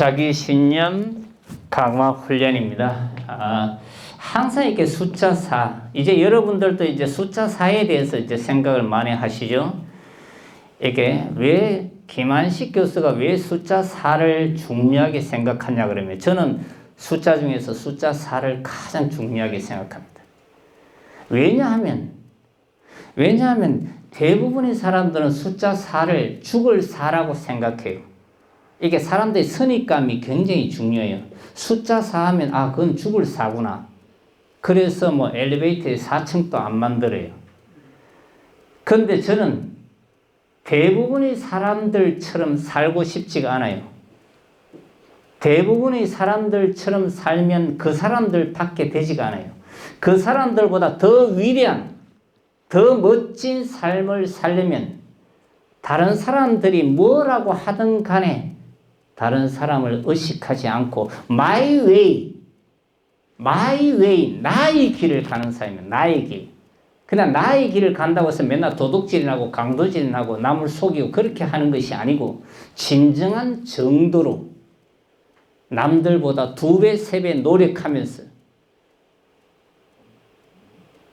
자기 신념 강화 훈련입니다. 아, 항상 이렇게 숫자 4. 이제 여러분들도 이제 숫자 4에 대해서 이제 생각을 많이 하시죠? 이게 왜 김한식 교수가 왜 숫자 4를 중요하게 생각하냐 그러면 저는 숫자 중에서 숫자 4를 가장 중요하게 생각합니다. 왜냐하면 왜냐하면 대부분의 사람들은 숫자 4를 죽을 4라고 생각해요. 이게 사람들의 선입감이 굉장히 중요해요. 숫자 4 하면 아 그건 죽을 4구나. 그래서 뭐 엘리베이터에 4층도 안 만들어요. 그런데 저는 대부분의 사람들처럼 살고 싶지가 않아요. 대부분의 사람들처럼 살면 그 사람들밖에 되지가 않아요. 그 사람들보다 더 위대한, 더 멋진 삶을 살려면 다른 사람들이 뭐라고 하든 간에 다른 사람을 의식하지 않고 my way, my way, 나의 길을 가는 사람이면 나의 길. 그냥 나의 길을 간다고 해서 맨날 도둑질하고 강도질하고 남을 속이고 그렇게 하는 것이 아니고 진정한 정도로 남들보다 두 배, 세 배 노력하면서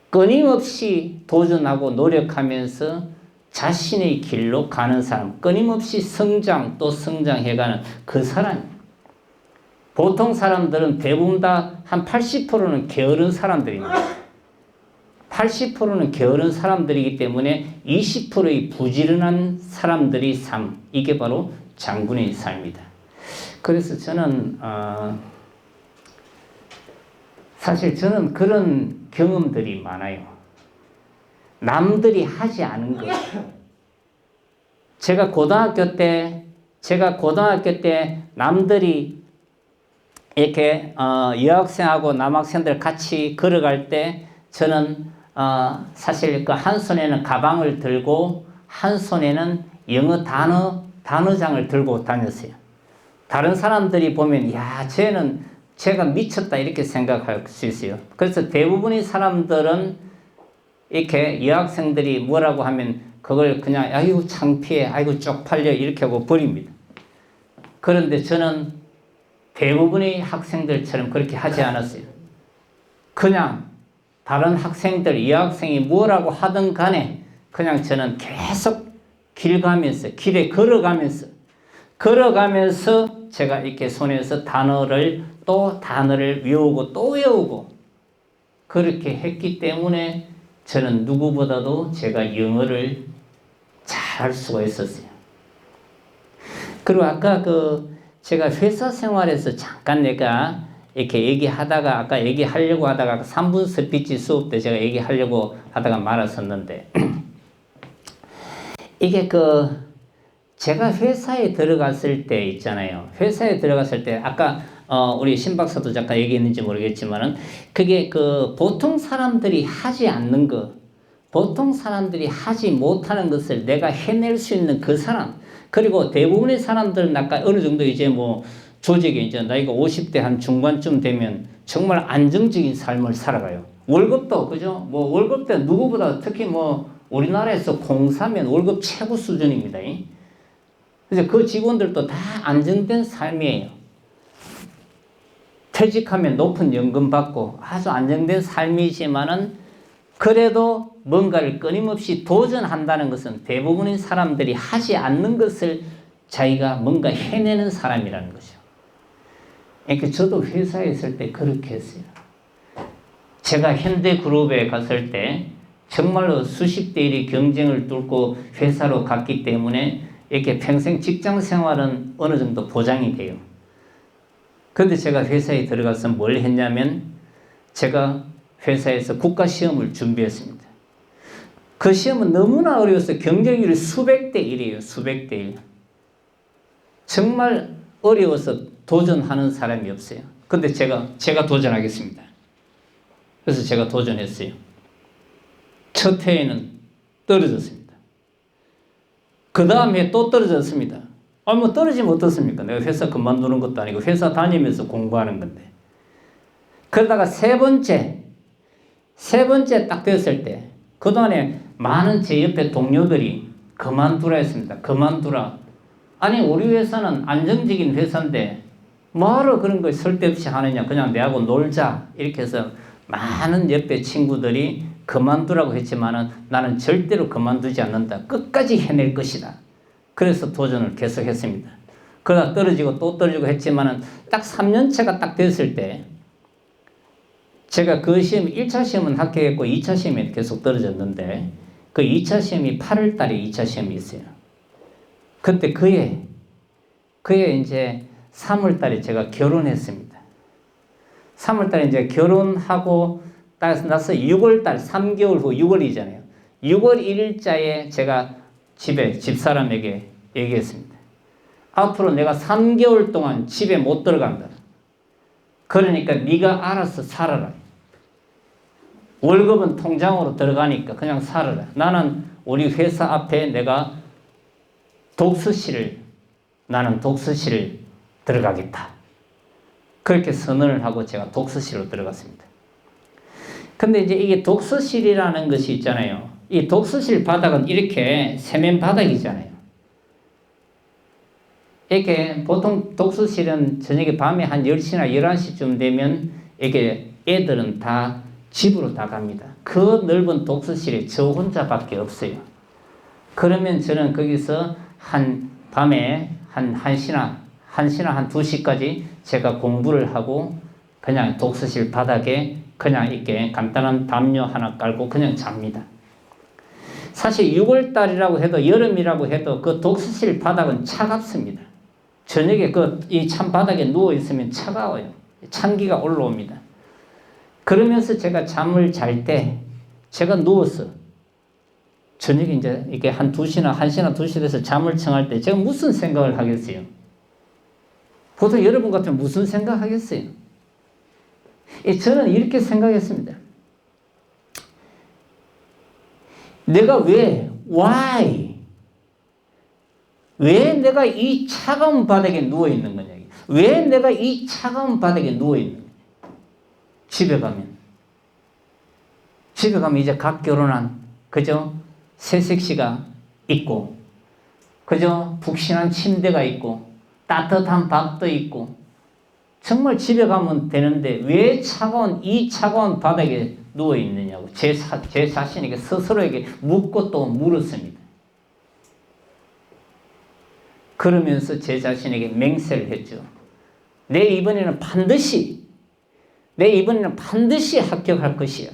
끊임없이 도전하고 노력하면서 자신의 길로 가는 사람, 끊임없이 성장 또 성장해가는 그 사람. 보통 사람들은 대부분 다 한 80%는 게으른 사람들입니다. 80%는 게으른 사람들이기 때문에 20%의 부지런한 사람들이 삶. 이게 바로 장군의 삶이다. 그래서 저는, 어, 사실 저는 그런 경험들이 많아요. 남들이 하지 않은 것. 제가 고등학교 때, 제가 고등학교 때 남들이 이렇게 어, 여학생하고 남학생들 같이 걸어갈 때 저는 어, 사실 그 한 손에는 가방을 들고 한 손에는 영어 단어 단어장을 들고 다녔어요. 다른 사람들이 보면 야 쟤는 제가 미쳤다 이렇게 생각할 수 있어요. 그래서 대부분의 사람들은 이렇게 여학생들이 뭐라고 하면 그걸 그냥 아이고 창피해 아이고 쪽팔려 이렇게 하고 버립니다. 그런데 저는 대부분의 학생들처럼 그렇게 하지 않았어요. 그냥 다른 학생들, 여학생이 뭐라고 하든 간에 그냥 저는 계속 길 가면서, 길에 걸어가면서, 걸어가면서 제가 이렇게 손에서 단어를 또 단어를 외우고 또 외우고 그렇게 했기 때문에 저는 누구보다도 제가 영어를 잘 할 수가 있었어요. 그리고 아까 그 제가 회사 생활에서 잠깐 내가 이렇게 얘기하다가 아까 얘기하려고 하다가 3분 스피치 수업 때 제가 얘기하려고 하다가 말았었는데 이게 그 제가 회사에 들어갔을 때 있잖아요. 회사에 들어갔을 때 아까 어 우리 신박사도 잠깐 얘기했는지 모르겠지만은 그게 그 보통 사람들이 하지 않는 거 보통 사람들이 하지 못하는 것을 내가 해낼 수 있는 그 사람 그리고 대부분의 사람들은 아까 어느 정도 이제 뭐 조직에 이제 나이가 50대 한 중반쯤 되면 정말 안정적인 삶을 살아가요. 월급도 그죠? 뭐 월급도 누구보다 특히 뭐 우리나라에서 공사면 월급 최고 수준입니다. 그래서 그 직원들도 다 안정된 삶이에요. 퇴직하면 높은 연금 받고 아주 안정된 삶이지만은 그래도 뭔가를 끊임없이 도전한다는 것은 대부분의 사람들이 하지 않는 것을 자기가 뭔가 해내는 사람이라는 거죠. 그러니까 저도 회사에 있을 때 그렇게 했어요. 제가 현대그룹에 갔을 때 정말로 수십 대 1의 경쟁을 뚫고 회사로 갔기 때문에 이렇게 평생 직장 생활은 어느 정도 보장이 돼요. 그런데 제가 회사에 들어가서 뭘 했냐면 제가 회사에서 국가 시험을 준비했습니다. 그 시험은 너무나 어려워서 경쟁률이 수백 대 1이에요. 수백 대 1. 정말 어려워서 도전하는 사람이 없어요. 근데 제가 제가 도전하겠습니다. 그래서 제가 도전했어요. 첫 해에는 떨어졌습니다. 그 다음에 또 떨어졌습니다. 아, 뭐 떨어지면 어떻습니까? 내가 회사 그만두는 것도 아니고 회사 다니면서 공부하는 건데. 그러다가 세 번째, 세 번째 딱 됐을 때, 그동안에 많은 제 옆에 동료들이 그만두라 했습니다. 그만두라. 아니, 우리 회사는 안정적인 회사인데 뭐하러 그런 거 쓸데없이 하느냐. 그냥 내하고 놀자. 이렇게 해서 많은 옆에 친구들이 그만두라고 했지만은 나는 절대로 그만두지 않는다. 끝까지 해낼 것이다. 그래서 도전을 계속했습니다. 그러다 떨어지고 또 떨어지고 했지만은 딱 3년차가 딱 됐을 때 제가 그 시험 1차 시험은 합격했고 2차 시험에 계속 떨어졌는데 그 2차 시험이 8월 달에 2차 시험이 있어요. 그때 그해 그해 이제 3월 달에 제가 결혼했습니다. 3월 달에 이제 결혼하고 딱 나서 6월 달 3개월 후 6월이잖아요. 6월 1일자에 제가 집에 집사람에게 얘기했습니다. 앞으로 내가 3개월 동안 집에 못 들어간다. 그러니까 네가 알아서 살아라. 월급은 통장으로 들어가니까 그냥 살아라. 나는 우리 회사 앞에 내가 독서실을 나는 독서실을 들어가겠다. 그렇게 선언을 하고 제가 독서실로 들어갔습니다. 근데 이제 이게 독서실이라는 것이 있잖아요. 이 독서실 바닥은 이렇게 세면 바닥이잖아요. 이렇게 보통 독서실은 저녁에 밤에 한 10시나 11시쯤 되면 이게 애들은 다 집으로 다 갑니다. 그 넓은 독서실에 저 혼자밖에 없어요. 그러면 저는 거기서 한 밤에 한 1시나 1시나 한 2시까지 제가 공부를 하고 그냥 독서실 바닥에 그냥 이렇게 간단한 담요 하나 깔고 그냥 잡니다. 사실 6월 달이라고 해도 여름이라고 해도 그 독서실 바닥은 차갑습니다. 저녁에 그 이 찬 바닥에 누워 있으면 차가워요. 찬기가 올라옵니다. 그러면서 제가 잠을 잘 때 제가 누워서 저녁에 이제 이렇게 한 2시나 1시나 2시 돼서 잠을 청할 때 제가 무슨 생각을 하겠어요? 보통 여러분 같으면 무슨 생각 하겠어요? 예, 저는 이렇게 생각했습니다. 내가 왜, why, 왜 내가 이 차가운 바닥에 누워 있는 거냐? 왜 내가 이 차가운 바닥에 누워 있는 거냐? 집에 가면. 집에 가면 이제 각 결혼한, 그죠? 새색시가 있고, 그죠? 푹신한 침대가 있고, 따뜻한 밥도 있고, 정말 집에 가면 되는데 왜 차가운 이 차가운 바닥에 누워 있느냐고 제, 사, 제 자신에게 스스로에게 묻고 또 물었습니다. 그러면서 제 자신에게 맹세를 했죠. 내 이번에는 반드시 내 이번에는 반드시 합격할 것이야.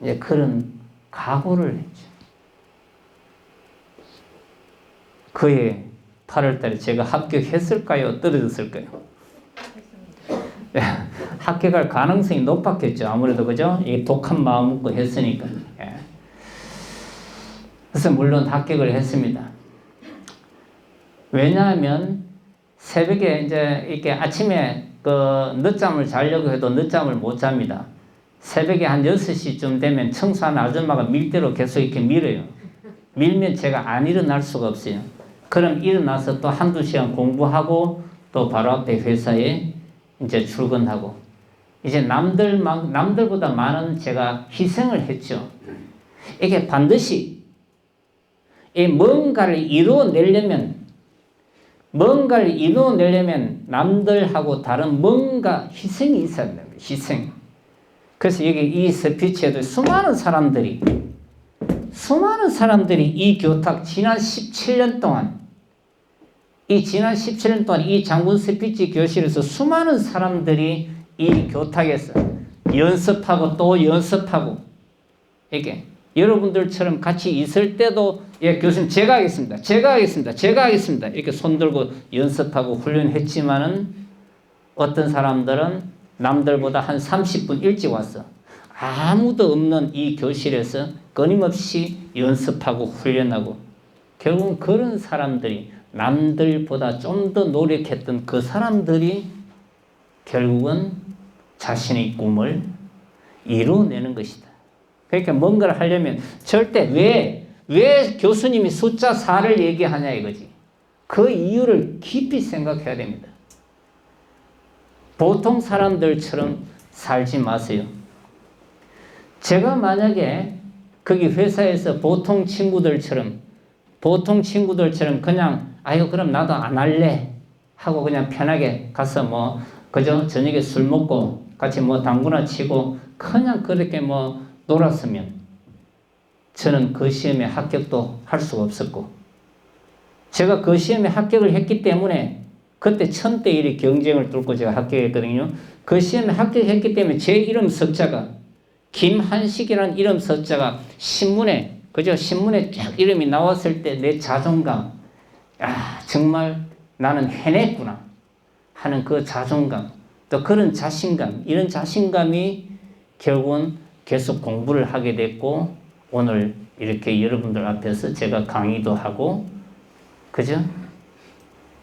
이제 그런 각오를 했죠. 그해 8월 달에 제가 합격했을까요? 떨어졌을까요? 예, 합격할 가능성이 높았겠죠. 아무래도 그죠? 이 독한 마음 먹고 했으니까. 예. 그래서 물론 합격을 했습니다. 왜냐하면 새벽에 이제 이렇게 아침에 그 늦잠을 자려고 해도 늦잠을 못 잡니다. 새벽에 한 6시쯤 되면 청소하는 아줌마가 밀대로 계속 이렇게 밀어요. 밀면 제가 안 일어날 수가 없어요. 그럼 일어나서 또 한두 시간 공부하고 또 바로 앞에 회사에 이제 출근하고 이제 남들 남들보다 많은 제가 희생을 했죠. 이게 반드시 이 뭔가를 이루어내려면 뭔가를 이루어내려면 남들하고 다른 뭔가 희생이 있어야 됩니다. 희생. 그래서 여기 이 스피치에도 수많은 사람들이 수많은 사람들이 이 교탁 지난 17년 동안 이 지난 17년 동안 이 장군 스피치 교실에서 수많은 사람들이 이 교탁에서 연습하고 또 연습하고 이게 여러분들처럼 같이 있을 때도 예 교수님 제가 하겠습니다. 제가 하겠습니다. 제가 하겠습니다. 이렇게 손 들고 연습하고 훈련했지만은 어떤 사람들은 남들보다 한 30분 일찍 왔어. 아무도 없는 이 교실에서 끊임없이 연습하고 훈련하고 결국은 그런 사람들이 남들보다 좀 더 노력했던 그 사람들이 결국은 자신의 꿈을 이루어내는 것이다. 그러니까 뭔가를 하려면 절대 왜, 왜 교수님이 숫자 4를 얘기하냐 이거지. 그 이유를 깊이 생각해야 됩니다. 보통 사람들처럼 살지 마세요. 제가 만약에 거기 회사에서 보통 친구들처럼 보통 친구들처럼 그냥 아유 그럼 나도 안 할래 하고 그냥 편하게 가서 뭐 그저 저녁에 술 먹고 같이 뭐 당구나 치고 그냥 그렇게 뭐 놀았으면 저는 그 시험에 합격도 할 수가 없었고 제가 그 시험에 합격을 했기 때문에 그때 천대 일의 경쟁을 뚫고 제가 합격했거든요. 그 시험에 합격했기 때문에 제 이름 석자가 김한식이라는 이름 석자가 신문에 그죠 신문에 쫙 이름이 나왔을 때 내 자존감 아 정말 나는 해냈구나 하는 그 자존감 또 그런 자신감 이런 자신감이 결국은 계속 공부를 하게 됐고 오늘 이렇게 여러분들 앞에서 제가 강의도 하고 그죠?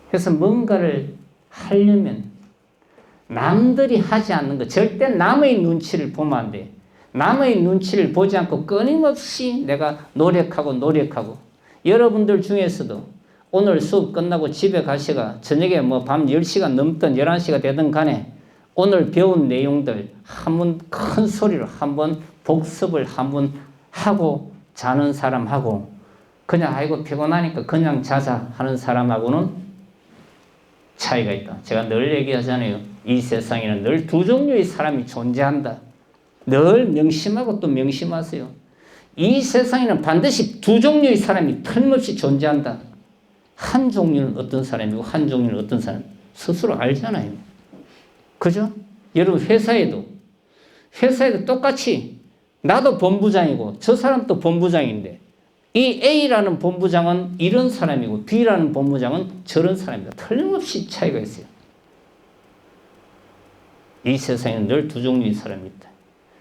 그래서 뭔가를 하려면 남들이 하지 않는 거 절대 남의 눈치를 보면 안 돼. 남의 눈치를 보지 않고 끊임없이 내가 노력하고 노력하고 여러분들 중에서도 오늘 수업 끝나고 집에 가시가 저녁에 뭐 밤 10시가 넘든 11시가 되든 간에 오늘 배운 내용들 한번 큰 소리로 한번 복습을 한번 하고 자는 사람하고 그냥 아이고 피곤하니까 그냥 자자 하는 사람하고는 차이가 있다. 제가 늘 얘기하잖아요. 이 세상에는 늘 두 종류의 사람이 존재한다. 늘 명심하고 또 명심하세요. 이 세상에는 반드시 두 종류의 사람이 틀림없이 존재한다. 한 종류는 어떤 사람이고 한 종류는 어떤 사람 스스로 알잖아요. 그죠? 여러분 회사에도 회사에도 똑같이 나도 본부장이고 저 사람도 본부장인데 이 A라는 본부장은 이런 사람이고 B라는 본부장은 저런 사람입니다. 틀림없이 차이가 있어요. 이 세상에는 늘 두 종류의 사람이 있다.